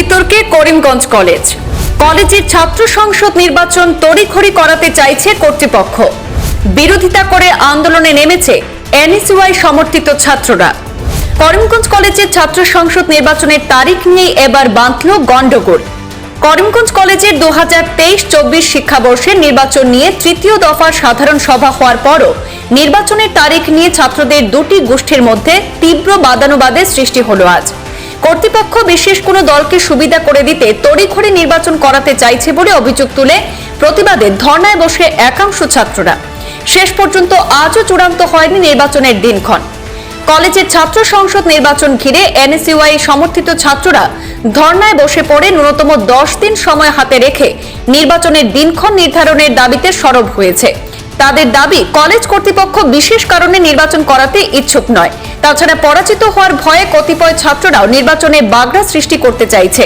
বিতর্কে করিমগঞ্জ কলেজ। কলেজের ছাত্র সংসদ নির্বাচন তড়িঘড়ি করাতে চাইছে কর্তৃপক্ষ। বিরোধিতা করে আন্দোলনে নেমেছে এনএসইউআই সমর্থিত ছাত্ররা। করিমগঞ্জ কলেজের ছাত্র সংসদ নির্বাচনের তারিখ নিয়ে এবার বাঁধল গন্ডগোল করিমগঞ্জ কলেজের দু হাজার তেইশ চব্বিশ শিক্ষাবর্ষের নির্বাচন নিয়ে তৃতীয় দফার সাধারণ সভা হওয়ার পরও নির্বাচনের তারিখ নিয়ে ছাত্রদের দুটি গোষ্ঠীর মধ্যে তীব্র বাদানুবাদের সৃষ্টি হলো আজ। কর্তৃপক্ষ বিশেষ কোনো দলকে সুবিধা করে দিতে তড়িঘড়ি নির্বাচন করাতে চাইছে বলে অভিযোগ তুলে প্রতিবাদে ধর্নায় বসে একাংশ ছাত্ররা। শেষ পর্যন্ত আজও চূড়ান্ত হয়নি নির্বাচনের দিনক্ষণ। কলেজের ছাত্র সংসদ নির্বাচন ঘিরে এনএসইউআই সমর্থিত ছাত্ররা ধর্নায় বসে পড়ে ন্যূনতম দশ দিন সময় হাতে রেখে নির্বাচনের দিনক্ষণ নির্ধারণের দাবিতে সরব হয়েছে। তাদের দাবি, কলেজ কর্তৃপক্ষ বিশেষ কারণে নির্বাচন করাতে ইচ্ছুক নয়। তাছাড়া পরাজিত হওয়ার ভয়ে কতিপয় ছাত্ররাও নির্বাচনে বাগড়া সৃষ্টি করতে চাইছে।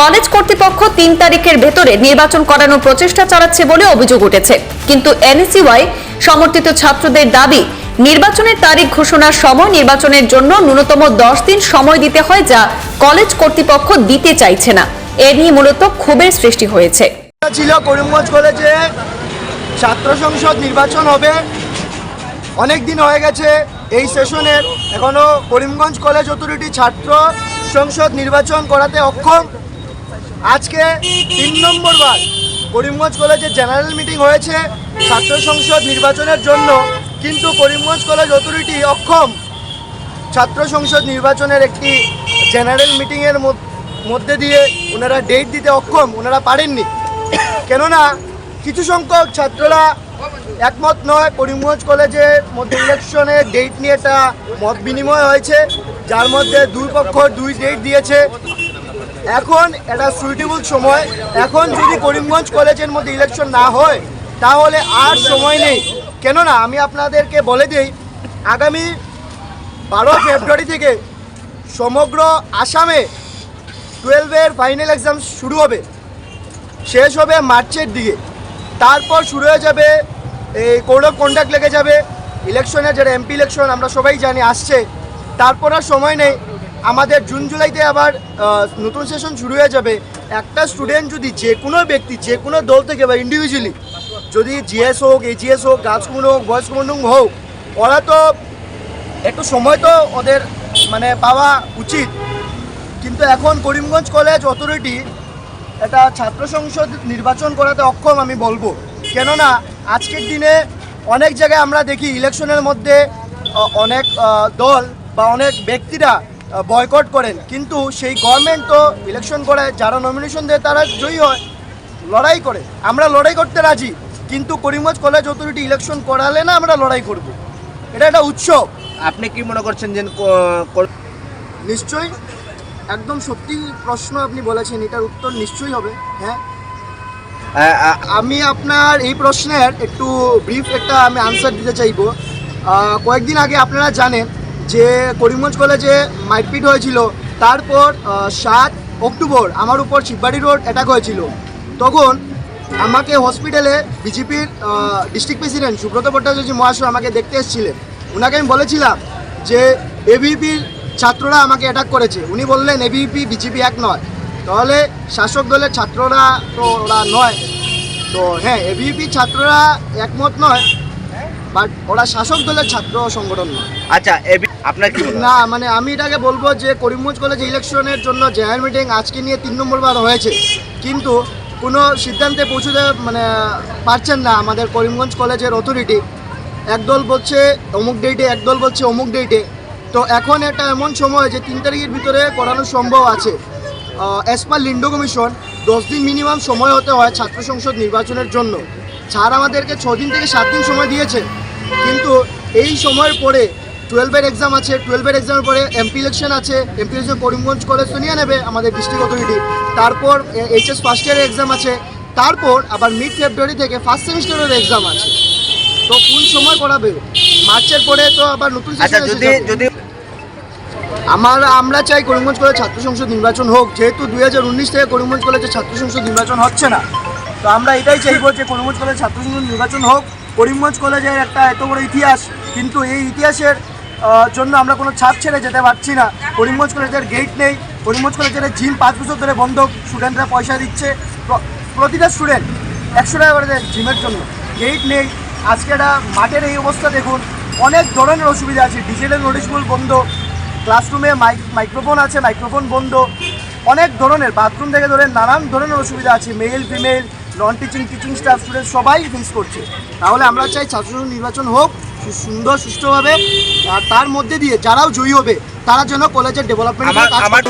কলেজ কর্তৃপক্ষ তিন তারিখের ভেতরে নির্বাচন করানোর প্রচেষ্টা চালাচ্ছে বলে অভিযোগ উঠেছে। কিন্তু এনএসইউআই সমর্থিত ছাত্রদের দাবি, নির্বাচনের তারিখ ঘোষণার সময় নির্বাচনের জন্য ন্যূনতম দশ দিন সময় দিতে হয় যা কলেজ কর্তৃপক্ষ দিতে চাইছে না। এ নিয়ে মূলত ক্ষোভের সৃষ্টি হয়েছে। ছিল করিমগঞ্জ কলেজে ছাত্র সংসদ নির্বাচন হবে। অনেক দিন হয়ে গেছে এই সেশনের এখনও করিমগঞ্জ কলেজ অথরিটি ছাত্র সংসদ নির্বাচন করাতে অক্ষম। আজকে তিন নম্বর বার করিমগঞ্জ কলেজে জেনারেল মিটিং হয়েছে ছাত্র সংসদ নির্বাচনের জন্য। কিন্তু করিমগঞ্জ কলেজ অথরিটি অক্ষম। ছাত্র সংসদ নির্বাচনের একটি জেনারেল মিটিংয়ের মধ্যে দিয়ে ওনারা ডেট দিতে অক্ষম। ওনারা পারেননি। কেননা কিছু সংখ্যক ছাত্ররা একমত নয়। করিমগঞ্জ কলেজের মধ্যে ইলেকশনের ডেট নিয়ে একটা মত বিনিময় হয়েছে। যার মধ্যে দুই পক্ষ দুই ডেট দিয়েছে। এখন এটা সুইটেবল সময়। এখন যদি করিমগঞ্জ কলেজের মধ্যে ইলেকশন না হয়, তাহলে আর সময় নেই। কেননা, আমি আপনাদেরকে বলে দিই, আগামী বারো ফেব্রুয়ারি থেকে সমগ্র আসামে টুয়েলভের ফাইনাল এক্সাম শুরু হবে। শেষ হবে মার্চের দিকে। তারপর শুরু হয়ে যাবে এই কোড অফ কন্ডাক্ট লেগে যাবে। ইলেকশনের যেটা এমপি ইলেকশন, আমরা সবাই জানি, আসছে। তারপর আর সময় নেই। আমাদের জুন জুলাইতে আবার নতুন সেশন শুরু হয়ে যাবে। একটা স্টুডেন্ট যদি যে কোনো ব্যক্তি, যে কোনো দল থেকে, বা ইন্ডিভিজুয়ালি যদি জিএস হোক এজিএস হোক, গার্লস কমিউন হোক, বয়েজ কমিউন হোক, ওরা তো একটু সময় তো ওদের মানে পাওয়া উচিত। কিন্তু এখন করিমগঞ্জ কলেজ অথরিটি এটা ছাত্র সংসদ নির্বাচন করাতে অক্ষম আমি বলব। কেননা আজকের দিনে অনেক জায়গায় আমরা দেখি ইলেকশনের মধ্যে অনেক দল বা অনেক ব্যক্তিরা বয়কট করেন। কিন্তু সেই গভর্নমেন্ট তো ইলেকশন করে যারা নমিনেশন দেয় তারা জয়ী হয় লড়াই করে। আমরা লড়াই করতে রাজি কিন্তু করিমগঞ্জ কলেজ অথরিটি ইলেকশন করালে না আমরা লড়াই করব। এটা একটা উৎসব। আপনি কি মনে করছেন যে নিশ্চয়ই একদম সত্যি প্রশ্ন আপনি বলেছেন এটার উত্তর নিশ্চয়ই হবে হ্যাঁ? আমি আপনার এই প্রশ্নের একটু ব্রিফ একটা আমি আনসার দিতে চাইব। কয়েকদিন আগে আপনারা জানেন যে করিমগঞ্জ কলেজে মারপিট হয়েছিল তারপর সাত অক্টোবর আমার উপর শিববাড়ি রোড অ্যাটাক হয়েছিল। তখন আমাকে হসপিটালে বিজেপির ডিস্ট্রিক্ট প্রেসিডেন্ট সুব্রত ভট্টাচার্য মহাশয় আমাকে দেখতে এসেছিলেন। ওনাকে আমি বলেছিলাম যে এবিপির ছাত্ররা আমাকে অ্যাটাক করেছে। উনি বললেন এবিপি বিজেপি এক নয়। তাহলে শাসক দলের ছাত্ররা তো ওরা নয়। তো হ্যাঁ এবিপি ছাত্ররা একমত নয় বাট ওরা শাসক দলের ছাত্র সংগঠন নয়। আচ্ছা আপনার কি না মানে আমি এটাকে বলব যে করিমগঞ্জ কলেজ ইলেকশনের জন্য জেনারেল মিটিং আজকে নিয়ে তিন নম্বর বার হয়েছে। কিন্তু কোনো সিদ্ধান্তে পৌঁছতে মানে পারছেন না আমাদের করিমগঞ্জ কলেজের অথরিটি একদল বলছে অমুক ডেটে একদল বলছে অমুক ডেটে তো এখন এটা এমন সময় যে তিন তারিখের ভিতরে করানো সম্ভব আছে। অ্যাজ পার লিন্ডো কমিশন দশ দিন মিনিমাম সময় হতে হয় ছাত্র সংসদ নির্বাচনের জন্য। ছাড় আমাদেরকে ছ দিন থেকে সাত দিন সময় দিয়েছে। কিন্তু এই সময়ের পরে টুয়েলভের এক্সাম আছে টুয়েলভের এক্সামের পরে এমপি ইলেকশন আছে এমপি ইলেকশন করিমগঞ্জ কলেজ তো নিয়ে নেবে আমাদের ডিস্ট্রিক্ট অথরিটি তারপর এইচএস ফার্স্ট ইয়ারের এক্সাম আছে, তারপর আবার মিড ফেব্রুয়ারি থেকে ফার্স্ট সেমিস্টারের এক্সাম আছে। তো কোন সময় করাবে? মার্চের পরে তো আবার নতুন আচ্ছা যদি যদি আমার আমরা চাই করিমগঞ্জ কলেজ ছাত্র সংসদ নির্বাচন হোক। যেহেতু দুই হাজার উনিশ থেকে করিমগঞ্জ কলেজে ছাত্র সংসদ নির্বাচন হচ্ছে না। তো আমরা এটাই চাইব যে করিমগঞ্জ কলেজ ছাত্র সংসদ নির্বাচন হোক। করিমগঞ্জ কলেজের একটা এত বড় ইতিহাস। কিন্তু এই ইতিহাসের জন্য আমরা কোনো ছাপ ছেড়ে যেতে পারছি না। করিমগঞ্জ কলেজের গেট নেই। করিমগঞ্জ কলেজের জিম পাঁচ বছর ধরে বন্ধ। স্টুডেন্টরা পয়সা দিচ্ছে। প্রতিটা স্টুডেন্ট একশো টাকা করে দেয় জিমের জন্য। গেট নেই। আজকে একটা মাঠের এই অবস্থা দেখুন। অনেক ধরনের অসুবিধা আছে। ডিজিটাল নোটিশগুলো বন্ধ ক্লাসরুমে মাইক মাইক্রোফোন আছে মাইক্রোফোন বন্ধ অনেক ধরনের বাথরুম থেকে ধরে নানান ধরনের অসুবিধা আছে। Male female non teaching teaching staff student সবাই ফেস করছে। তাহলে আমরা চাই ছাত্র নির্বাচন হোক সুন্দর সুষ্ঠুভাবে আর তার মধ্যে দিয়ে যারাও জয়ী হবে তারা যেন কলেজের ডেভেলপমেন্ট আমার